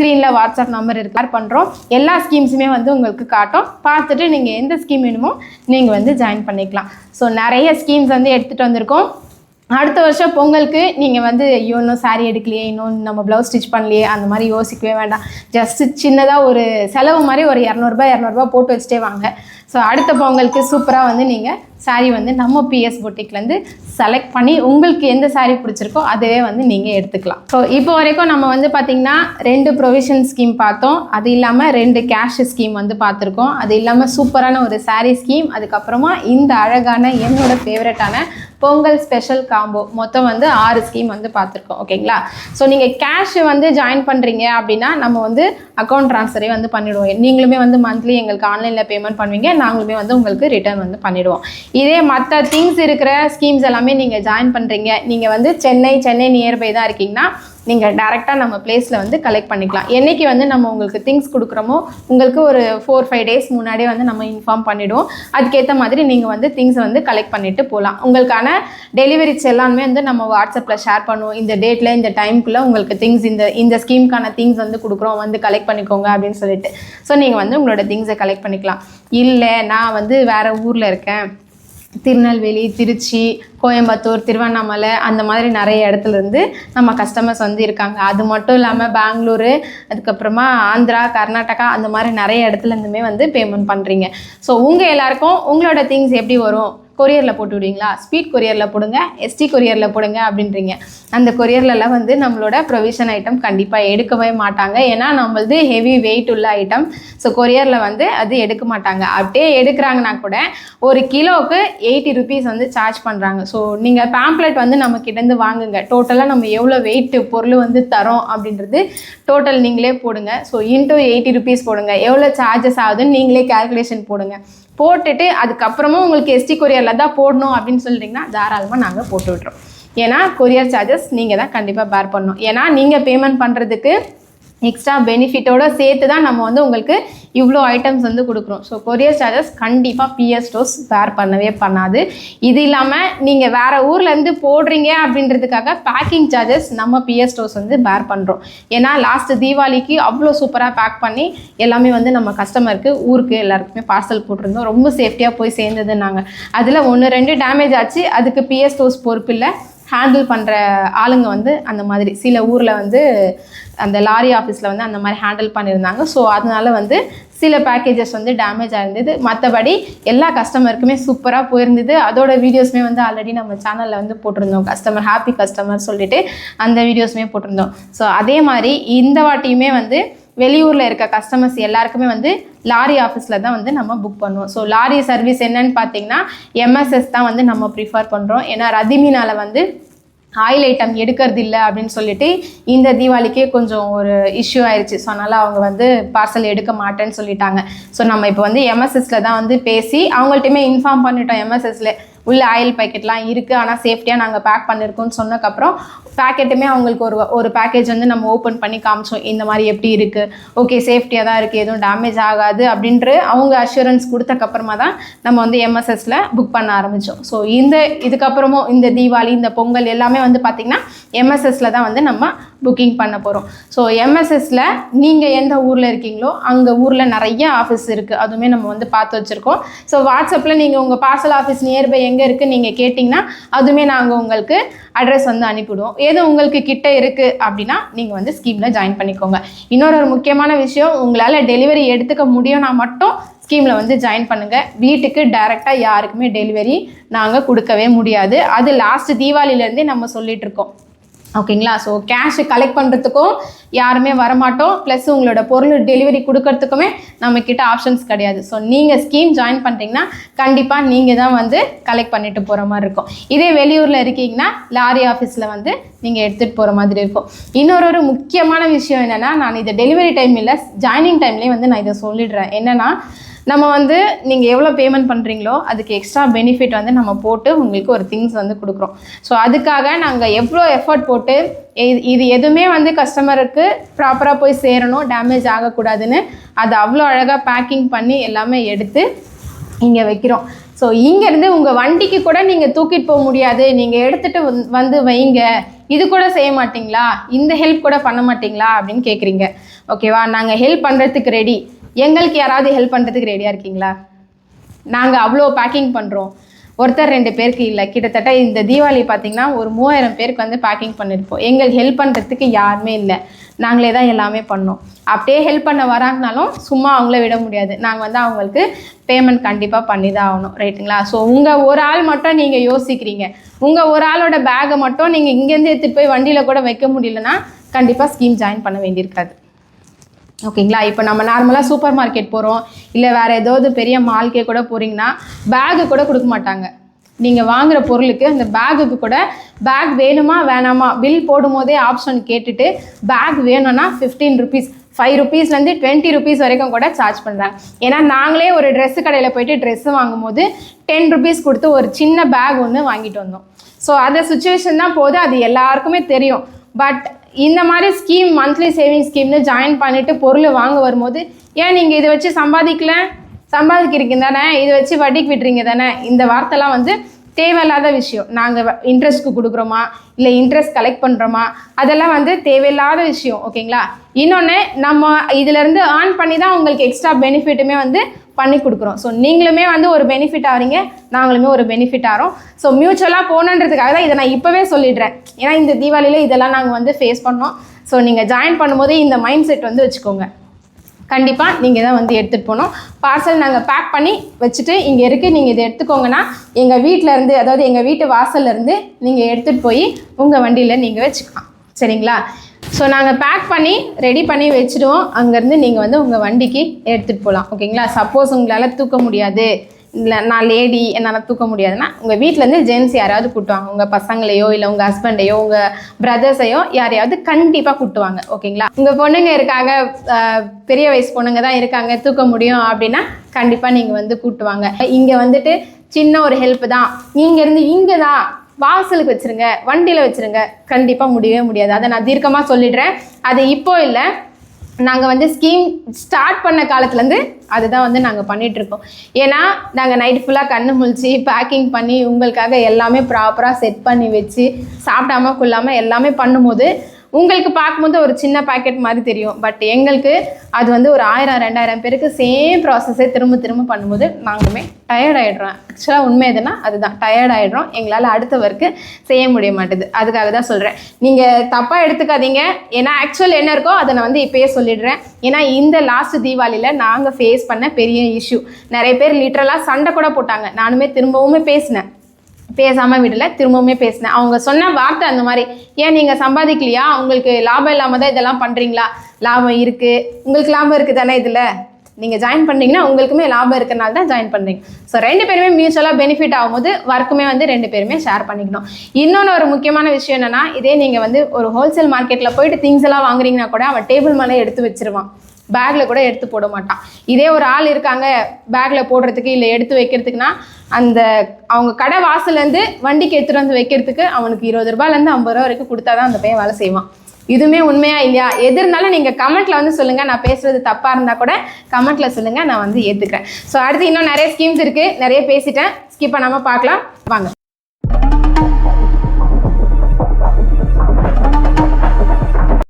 ஸ்க்ரீனில் வாட்ஸ்அப் நம்பர் இருக்கு. பண்ணுறோம் எல்லா ஸ்கீம்ஸுமே வந்து உங்களுக்கு காட்டும். பார்த்துட்டு நீங்கள் எந்த ஸ்கீம் வேணுமோ நீங்கள் வந்து ஜாயின் பண்ணிக்கலாம். ஸோ நிறைய ஸ்கீம்ஸ் வந்து எடுத்துகிட்டு வந்திருக்கோம். அடுத்த வருஷம் பொங்கலுக்கு நீங்கள் வந்து ஐயோ இன்னும் saree எடுக்கலையே இன்னும் நம்ம ப்ளவுஸ் ஸ்டிச் பண்ணலையே அந்த மாதிரி யோசிக்கவே வேண்டாம். ஜஸ்ட்டு சின்னதாக ஒரு செலவு மாதிரி ஒரு இரநூறுபா இரநூறுபா போட்டு வச்சுட்டே வாங்க. ஸோ அடுத்த பொங்கலுக்கு சூப்பராக வந்து நீங்கள் சாரீ வந்து நம்ம பிஎஸ் பொட்டிக்லேருந்து செலக்ட் பண்ணி உங்களுக்கு எந்த சாரீ பிடிச்சிருக்கோ அதுவே வந்து நீங்கள் எடுத்துக்கலாம். ஸோ இப்போ வரைக்கும் நம்ம வந்து பார்த்திங்கன்னா ரெண்டு ப்ரொவிஷன் ஸ்கீம் பார்த்தோம். அது இல்லாமல் ரெண்டு கேஷ் ஸ்கீம் வந்து பார்த்துருக்கோம். அது இல்லாமல் சூப்பரான ஒரு சாரீ ஸ்கீம் அதுக்கப்புறமா இந்த அழகான என்னோட ஃபேவரட்டான பொங்கல் ஸ்பெஷல் காம்போ மொத்தம் வந்து ஆறு ஸ்கீம் வந்து பார்த்துருக்கோம். ஓகேங்களா ஸோ நீங்கள் கேஷ் வந்து ஜாயின் பண்ணுறீங்க அப்படின்னா நம்ம வந்து அக்கௌண்ட் ட்ரான்ஸ்ஃபரே வந்து பண்ணிவிடுவோம் நீங்களுமே வந்து மந்த்லி எங்களுக்கு ஆன்லைனில் பேமெண்ட் பண்ணுவீங்க. நாங்களுமே வந்து உங்களுக்கு ரிட்டர்ன் வந்து பண்ணிடுவோம். இதே மற்ற திங்ஸ் இருக்கிற ஸ்கீம்ஸ் எல்லாமே நீங்கள் ஜாயின் பண்ணுறீங்க நீங்கள் வந்து சென்னை சென்னை நியர்பை தான் இருக்கீங்கன்னா நீங்கள் டேரெக்டாக நம்ம பிளேஸில் வந்து கலெக்ட் பண்ணிக்கலாம். என்றைக்கு வந்து நம்ம உங்களுக்கு திங்ஸ் கொடுக்குறோமோ உங்களுக்கு ஒரு ஃபோர் ஃபைவ் டேஸ் முன்னாடியே வந்து நம்ம இன்ஃபார்ம் பண்ணிவிடுவோம் அதுக்கேற்ற மாதிரி நீங்கள் வந்து திங்ஸை வந்து கலெக்ட் பண்ணிட்டு போகலாம் உங்களுக்கான டெலிவரிஸ் எல்லாமே வந்து நம்ம வாட்ஸ்அப்பில் ஷேர் பண்ணுவோம். இந்த டேட்டில் இந்த டைமுக்குள்ளே உங்களுக்கு திங்ஸ் இந்த இந்த ஸ்கீமுக்கான திங்ஸ் வந்து கொடுக்குறோம். வந்து கலெக்ட் பண்ணிக்கோங்க அப்படின்னு சொல்லிட்டு. ஸோ நீங்கள் வந்து உங்களோட திங்ஸை கலெக்ட் பண்ணிக்கலாம். இல்லை நான் வந்து வேறு ஊரில் இருக்கேன். திருநெல்வேலி திருச்சி கோயம்புத்தூர் திருவண்ணாமலை அந்த மாதிரி நிறைய இடத்துல இருந்து நம்ம கஸ்டமர்ஸ் வந்து இருக்காங்க. அது மட்டும் இல்லாமல் பெங்களூரு அதுக்கப்புறமா ஆந்திரா கர்நாடகா அந்த மாதிரி நிறைய இடத்துல இருந்துமே வந்து பேமெண்ட் பண்ணுறீங்க ஸோ உங்கள் எல்லாருக்கும் உங்களோட திங்ஸ் எப்படி வரும்? கொரியரில் போட்டு விடுவீங்களா? ஸ்பீட் கொரியரில் போடுங்க எஸ்டி கொரியரில் போடுங்க அப்படின்றீங்க. அந்த கொரியர்லலாம் வந்து நம்மளோட ப்ரொவிஷன் ஐட்டம் கண்டிப்பாக எடுக்கவே மாட்டாங்க. ஏன்னா நம்மளது ஹெவி வெயிட் உள்ள ஐட்டம் ஸோ கொரியரில் வந்து அது எடுக்க மாட்டாங்க. அப்படியே எடுக்கிறாங்கன்னா கூட ஒரு கிலோவுக்கு எயிட்டி ருபீஸ் வந்து சார்ஜ் பண்ணுறாங்க ஸோ நீங்கள் பேம்ப்ளெட் வந்து நம்ம கிட்டேருந்து வாங்குங்க. டோட்டலாக நம்ம எவ்வளோ வெயிட் பொருள் வந்து தரோம் அப்படின்றது டோட்டல் நீங்களே போடுங்க. ஸோ இன்டூ எயிட்டி ருபீஸ் போடுங்க. எவ்வளோ சார்ஜஸ் ஆகுதுன்னு நீங்களே கேல்குலேஷன் போடுங்க. போட்டுட்டு அதுக்கப்புறமா உங்களுக்கு எஸ்டி கொரியரில் தான் போடணும் அப்படின்னு சொல்கிறீங்கன்னா தாராளமாக நாங்கள் போட்டு விட்றோம் ஏன்னா கொரியர் சார்ஜஸ் நீங்கள் தான் கண்டிப்பாக பேர் பண்ணணும். ஏன்னா நீங்கள் பேமெண்ட் பண்ணுறதுக்கு எக்ஸ்ட்ரா பெனிஃபிட்டோட சேர்த்து தான் நம்ம வந்து உங்களுக்கு இவ்வளோ ஐட்டம்ஸ் வந்து கொடுக்குறோம். ஸோ கொரியர் சார்ஜஸ் கண்டிப்பாக பிஎஸ் ஸ்டோர்ஸ் பேர் பண்ணவே பண்ணாது. இது இல்லாமல் நீங்கள் வேறு ஊர்லேருந்து போடுறீங்க அப்படின்றதுக்காக பேக்கிங் சார்ஜஸ் நம்ம பிஎஸ் ஸ்டோர்ஸ் வந்து பேர் பண்ணுறோம் ஏன்னா லாஸ்ட் தீபாவளிக்கு அவ்வளோ சூப்பராக பேக் பண்ணி எல்லாமே வந்து நம்ம கஸ்டமருக்கு ஊருக்கு எல்லாருக்குமே பார்சல் போட்டிருந்தோம். ரொம்ப சேஃப்டியாக போய் சேர்ந்தது நாங்கள் அதில் ஒன்று ரெண்டு டேமேஜ் ஆச்சு. அதுக்கு பிஎஸ் ஸ்டோர்ஸ் பொறுப்பு இல்லை ஹேண்டில் பண்ணுற ஆளுங்க வந்து அந்த மாதிரி. சில ஊரில் வந்து அந்த லாரி ஆஃபீஸில் வந்து அந்த மாதிரி ஹேண்டில் பண்ணியிருந்தாங்க. ஸோ அதனால வந்து சில பேக்கேஜஸ் வந்து டேமேஜ் ஆயிருந்தது. மற்றபடி எல்லா கஸ்டமருக்குமே சூப்பராக போயிருந்தது. அதோட வீடியோஸுமே வந்து ஆல்ரெடி நம்ம சேனலில் வந்து போட்டிருந்தோம். கஸ்டமர் ஹாப்பி கஸ்டமர் சொல்லிட்டு அந்த வீடியோஸுமே போட்டிருந்தோம். ஸோ அதே மாதிரி இந்த வாட்டியுமே வந்து வெளியூரில் இருக்க கஸ்டமர்ஸ் எல்லாருக்குமே வந்து லாரி ஆஃபீஸில் தான் வந்து நம்ம புக் பண்ணுவோம். ஸோ லாரி சர்வீஸ் என்னன்னு பார்த்தீங்கன்னா எம்எஸ்எஸ் தான் வந்து நம்ம ப்ரிஃபர் பண்ணுறோம் ஏன்னா ரதிமினால் வந்து ஆயில் ஐட்டம் எடுக்கிறது இல்லை அப்படின்னு சொல்லிட்டு இந்த தீபாவளிக்கே கொஞ்சம் ஒரு இஷ்யூ ஆயிடுச்சு ஸோ அதனால் அவங்க வந்து பார்சல் எடுக்க மாட்டேன்னு சொல்லிட்டாங்க. ஸோ நம்ம இப்போ வந்து எம்எஸ்எஸில் தான் வந்து பேசி அவங்கள்ட்டையுமே இன்ஃபார்ம் பண்ணிட்டோம் எம்எஸ்எஸில் உள்ள ஆயில் பாக்கெட்லாம் இருக்குது ஆனால் சேஃப்டியாக நாங்கள் பேக் பண்ணியிருக்கோம்னு சொன்னக்கப்புறம் பேக்கெட்டுமே அவங்களுக்கு ஒரு ஒரு பேக்கேஜ் வந்து நம்ம ஓப்பன் பண்ணி காமிச்சோம். இந்த மாதிரி எப்படி இருக்குது ஓகே சேஃப்டியாக தான் இருக்குது எதுவும் டேமேஜ் ஆகாது அப்படின்ற அவங்க அஷூரன்ஸ் கொடுத்தக்கப்புறமா தான் நம்ம வந்து எம்எஸ்எஸில் புக் பண்ண ஆரம்பித்தோம் ஸோ இந்த இதுக்கப்புறமும் இந்த தீபாவளி இந்த பொங்கல் எல்லாமே வந்து பார்த்திங்கன்னா எம்எஸ்எஸில் தான் வந்து நம்ம புக்கிங் பண்ண போகிறோம் ஸோ எம்எஸ்எஸில் நீங்கள் எந்த ஊரில் இருக்கீங்களோ அங்கே ஊரில் நிறைய ஆஃபீஸ் இருக்குது அதுவுமே நம்ம வந்து பார்த்து வச்சுருக்கோம். ஸோ வாட்ஸ்அப்பில் நீங்கள் உங்கள் பார்சல் ஆஃபீஸ் நியர்பை எங்கே இருக்குது நீங்கள் கேட்டிங்கன்னா அதுவுமே நாங்கள் உங்களுக்கு அட்ரஸ் வந்து அனுப்பிவிடுவோம். எது உங்களுக்கு கிட்ட இருக்குது அப்படின்னா நீங்கள் வந்து ஸ்கீமில் ஜாயின் பண்ணிக்கோங்க. இன்னொரு ஒரு முக்கியமான விஷயம் உங்களால் டெலிவரி எடுத்துக்க முடியும்னா மட்டும் ஸ்கீமில் வந்து ஜாயின் பண்ணுங்கள் வீட்டுக்கு டைரெக்டாக யாருக்குமே டெலிவரி நாங்கள் கொடுக்கவே முடியாது. அது லாஸ்ட் தீபாவளியிலேருந்தே நம்ம சொல்லிகிட்ருக்கோம் இருக்கோம். ஓகேங்களா? ஸோ கேஷ் கலெக்ட் பண்ணுறதுக்கும் யாருமே வரமாட்டோம். ப்ளஸ் உங்களோட பொருள் டெலிவரி கொடுக்கறதுக்குமே நம்ம கிட்ட ஆப்ஷன்ஸ் கிடையாது. ஸோ நீங்கள் ஸ்கீம் ஜாயின் பண்ணுறீங்கன்னா கண்டிப்பாக நீங்கள் தான் வந்து கலெக்ட் பண்ணிட்டு போகிற மாதிரி இருக்கும். இதே வெளியூரில் இருக்கீங்கன்னா லாரி ஆஃபீஸில் வந்து நீங்கள் எடுத்துகிட்டு போகிற மாதிரி இருக்கும். இன்னொரு ஒரு முக்கியமான விஷயம் என்னென்னா நான் இதை டெலிவரி டைம் இல்லை ஜாயினிங் டைம்லேயே வந்து நான் இதை சொல்லிடுறேன். என்னென்னா நம்ம வந்து நீங்கள் எவ்வளோ பேமெண்ட் பண்ணுறீங்களோ அதுக்கு எக்ஸ்ட்ரா பெனிஃபிட் வந்து நம்ம போட்டு உங்களுக்கு ஒரு திங்ஸ் வந்து கொடுக்குறோம். ஸோ அதுக்காக நாங்கள் எவ்வளோ எஃபர்ட் போட்டு இது- இது எதுவுமே வந்து கஸ்டமருக்கு ப்ராப்பராக போய் சேரணும் டேமேஜ் ஆகக்கூடாதுன்னு அது அவ்வளோ அழகாக பேக்கிங் பண்ணி எல்லாமே எடுத்து இங்கே வைக்கிறோம். ஸோ இங்கேருந்து உங்கள் வண்டிக்கு கூட நீங்கள் தூக்கிட்டு போக முடியாது. நீங்கள் எடுத்துகிட்டு வந்து வைங்க. இது கூட செய்ய மாட்டிங்களா? இந்த ஹெல்ப் கூட பண்ண மாட்டிங்களா? அப்படின்னு கேட்குறீங்க ஓகேவா நாங்கள் ஹெல்ப் பண்ணுறதுக்கு ரெடி எங்களுக்கு யாராவது ஹெல்ப் பண்ணுறதுக்கு ரெடியாக இருக்கீங்களா? நாங்கள் அவ்வளோ பேக்கிங் பண்ணுறோம் ஒருத்தர் ரெண்டு பேருக்கு இல்லை. கிட்டத்தட்ட இந்த தீபாவளி பார்த்திங்கன்னா ஒரு மூவாயிரம் பேருக்கு வந்து பேக்கிங் பண்ணியிருப்போம் எங்களுக்கு ஹெல்ப் பண்ணுறதுக்கு யாருமே இல்லை. நாங்களே தான் எல்லாமே பண்ணோம். அப்படியே ஹெல்ப் பண்ண வராங்கனாலும் சும்மா அவங்கள விட முடியாது. நாங்கள் வந்து அவங்களுக்கு பேமெண்ட் கண்டிப்பாக பண்ணி தான் ஆகணும் ரைட்டுங்களா ஸோ உங்கள் ஒரு ஆள் மட்டும் நீங்கள் யோசிக்கிறீங்க. உங்கள் ஒரு ஆளோட பேக்கை மட்டும் நீங்கள் இங்கேருந்து எடுத்துகிட்டு போய் வண்டியில் கூட வைக்க முடியலன்னா கண்டிப்பாக ஸ்கீம் ஜாயின் பண்ண வேண்டியிருக்காது. ஓகேங்களா? இப்போ நம்ம நார்மலாக சூப்பர் மார்க்கெட் போகிறோம் இல்லை வேறு ஏதாவது பெரிய மால்கே கூட போகிறீங்கன்னா பேகு கூட கொடுக்க மாட்டாங்க. நீங்கள் வாங்குகிற பொருளுக்கு அந்த பேகுக்கு கூட பேக் வேணுமா வேணாமா? பில் போடும்போதே ஆப்ஷன் கேட்டுட்டு பேக் வேணும்னா ஃபிஃப்டீன் ருபீஸ் ஃபைவ் ருபீஸ்லேருந்து டுவெண்ட்டி ருபீஸ் வரைக்கும் கூட சார்ஜ் பண்ணுறாங்க ஏன்னா நாங்களே ஒரு ட்ரெஸ்ஸு கடையில் போயிட்டு ட்ரெஸ்ஸு வாங்கும்போது டென் ருபீஸ் கொடுத்து ஒரு சின்ன பேக் ஒன்று வாங்கிட்டு வந்தோம். ஸோ அந்த சுச்சுவேஷன் தான் போது அது எல்லாருக்குமே தெரியும். பட் இந்த மாதிரி ஸ்கீம் மந்த்லி சேவிங் ஸ்கீம்னு ஜாயின் பண்ணிவிட்டு பொருள் வாங்க வரும்போது ஏன் நீங்கள் இதை வச்சு சம்பாதிக்கல? சம்பாதிக்கிறீங்க தானே இதை வச்சு வட்டிக்கு விட்டுறீங்க தானே இந்த வார்த்தைலாம் வந்து தேவையில்லாத விஷயம். நாங்கள் இன்ட்ரெஸ்ட்க்கு கொடுக்குறோமா? இல்லை இன்ட்ரெஸ்ட் கலெக்ட் பண்ணுறோமா அதெல்லாம் வந்து தேவையில்லாத விஷயம் ஓகேங்களா இன்னொன்று நம்ம இதிலேருந்து ஏர்ன் பண்ணி தான் உங்களுக்கு எக்ஸ்ட்ரா பெனிஃபிட்டுமே வந்து பண்ணி கொடுக்குறோம். ஸோ நீங்களுமே வந்து ஒரு பெனிஃபிட் ஆகிறீங்க நாங்களுமே ஒரு பெனிஃபிட் ஆகிறோம் ஸோ மியூச்சுவலாக போகணுன்றதுக்காக தான் இதை நான் இப்போவே சொல்லிடுறேன். ஏன்னா இந்த தீபாவளியில் இதெல்லாம் நாங்கள் வந்து ஃபேஸ் பண்ணோம். ஸோ நீங்கள் ஜாயின் பண்ணும்போதே இந்த மைண்ட் செட் வந்து வச்சுக்கோங்க. கண்டிப்பாக நீங்கள் தான் வந்து எடுத்துகிட்டு போகணும். பார்சல் நாங்கள் பேக் பண்ணி வச்சுட்டு இங்கே இருக்குது நீங்கள் இதை எடுத்துக்கோங்கன்னா எங்கள் வீட்டில் இருந்து அதாவது எங்கள் வீட்டு வாசல்லேருந்து நீங்கள் எடுத்துகிட்டு போய் உங்கள் வண்டியில் நீங்கள் வச்சுக்கலாம். சரிங்களா? ஸோ நாங்கள் பேக் பண்ணி ரெடி பண்ணி வச்சுடுவோம். அங்கேருந்து நீங்கள் வந்து உங்கள் வண்டிக்கு எடுத்துகிட்டு போகலாம் ஓகேங்களா? சப்போஸ் உங்களால் தூக்க முடியாது. இல்லை நான் லேடி என்னால் தூக்க முடியாதுன்னா உங்கள் வீட்டிலேருந்து ஜென்ஸ் யாராவது கூட்டுவாங்க. உங்கள் பசங்களையோ இல்லை உங்கள் ஹஸ்பண்டையோ உங்கள் பிரதர்ஸையோ யாரையாவது கண்டிப்பாக கூட்டுவாங்க. ஓகேங்களா? உங்கள் பொண்ணுங்க இருக்காங்க பெரிய வயசு பொண்ணுங்க தான் இருக்காங்க தூக்க முடியும் அப்படின்னா கண்டிப்பாக நீங்கள் வந்து கூட்டுவாங்க. இங்கே வந்துட்டு சின்ன ஒரு ஹெல்ப் தான். இங்கேருந்து இங்கே தான் வாசலுக்கு வச்சிருங்க வண்டியில் வச்சிருங்க. கண்டிப்பாக முடியவே முடியாது. அதை நான் தீர்க்கமாக சொல்லிடுறேன். அது இப்போ இல்லை. நாங்கள் வந்து ஸ்கீம் ஸ்டார்ட் பண்ண காலத்துலேருந்து அதுதான் வந்து நாங்கள் பண்ணிகிட்ருக்கோம் ஏன்னா நாங்கள் நைட் ஃபுல்லாக கண்ணு முழிச்சு பேக்கிங் பண்ணி உங்களுக்காக எல்லாமே ப்ராப்பராக செட் பண்ணி வச்சு சாப்பிடாம கொள்ளாமல் எல்லாமே பண்ணும்போது உங்களுக்கு பார்க்கும்போது ஒரு சின்ன பாக்கெட் மாதிரி தெரியும். பட் எங்களுக்கு அது வந்து ஒரு ஆயிரம் ரெண்டாயிரம் பேருக்கு சேம் ப்ராசஸே திரும்ப திரும்ப பண்ணும்போது நாங்களுமே டயர்ட் ஆகிடுறோம் ஆக்சுவலாக உண்மை எதுனா அதுதான். டயர்ட் ஆகிடுறோம் எங்களால் அடுத்த ஒர்க்கு செய்ய முடிய மாட்டேது. அதுக்காக தான் சொல்கிறேன் நீங்கள் தப்பாக எடுத்துக்காதீங்க. ஏன்னா ஆக்சுவல் என்ன இருக்கோ அதை நான் வந்து இப்போயே சொல்லிடுறேன். ஏன்னா இந்த லாஸ்ட் தீபாவளியில் நாங்கள் ஃபேஸ் பண்ண பெரிய இஷ்யூ நிறைய பேர் லிட்ரலாக சண்டை கூட போட்டாங்க. நானுமே திரும்பவுமே பேசினேன். பேசாமல் விடல திரும்பவுமே பேசினேன். அவங்க சொன்ன வார்த்தை அந்த மாதிரி ஏன் நீங்கள் சம்பாதிக்கலையா? உங்களுக்கு லாபம் இல்லாமல் தான் இதெல்லாம் பண்ணுறீங்களா லாபம் இருக்குது உங்களுக்கு லாபம் இருக்குது தானே இதில்? நீங்கள் ஜாயின் பண்ணீங்கன்னா உங்களுக்குமே லாபம் இருக்கனால தான் ஜாயின் பண்ணுறீங்க ஸோ ரெண்டு பேருமே மியூச்சுவலாக பெனிஃபிட் ஆகும்போது ஒர்க்குமே வந்து ரெண்டு பேருமே ஷேர் பண்ணிக்கணும். இன்னொன்று ஒரு முக்கியமான விஷயம் என்னென்னா இதே நீங்கள் வந்து ஒரு ஹோல்சேல் மார்க்கெட்டில் போயிட்டு திங்ஸ் எல்லாம் வாங்குறீங்கன்னா கூட அவன் டேபிள் மேலே எடுத்து வச்சிருவான். பேக்கில் கூட எடுத்து போட மாட்டான் இதே ஒரு ஆள் இருக்காங்க பேக்கில் போடுறதுக்கு இல்லை எடுத்து வைக்கிறதுக்குன்னா அந்த அவங்க கடை வாசல்லேருந்து வண்டிக்கு எடுத்துகிட்டு வந்து வைக்கிறதுக்கு அவனுக்கு இருபது ரூபாயிலேருந்து ஐம்பது ரூபா வரைக்கும் கொடுத்தா தான் அந்த பையன் வேலை செய்வான். இதுவுமே உண்மையா இல்லையா? எது இருந்தாலும் நீங்கள் கமெண்ட்டில் வந்து சொல்லுங்கள் நான் பேசுகிறது தப்பாக இருந்தால் கூட கமெண்ட்டில் சொல்லுங்கள் நான் வந்து ஏற்றுக்கிறேன் ஸோ அடுத்து இன்னும் நிறைய ஸ்கீம்ஸ் இருக்குது நிறைய பேசிட்டேன். ஸ்கிப் பண்ணாமல் பார்க்கலாம். வாங்க.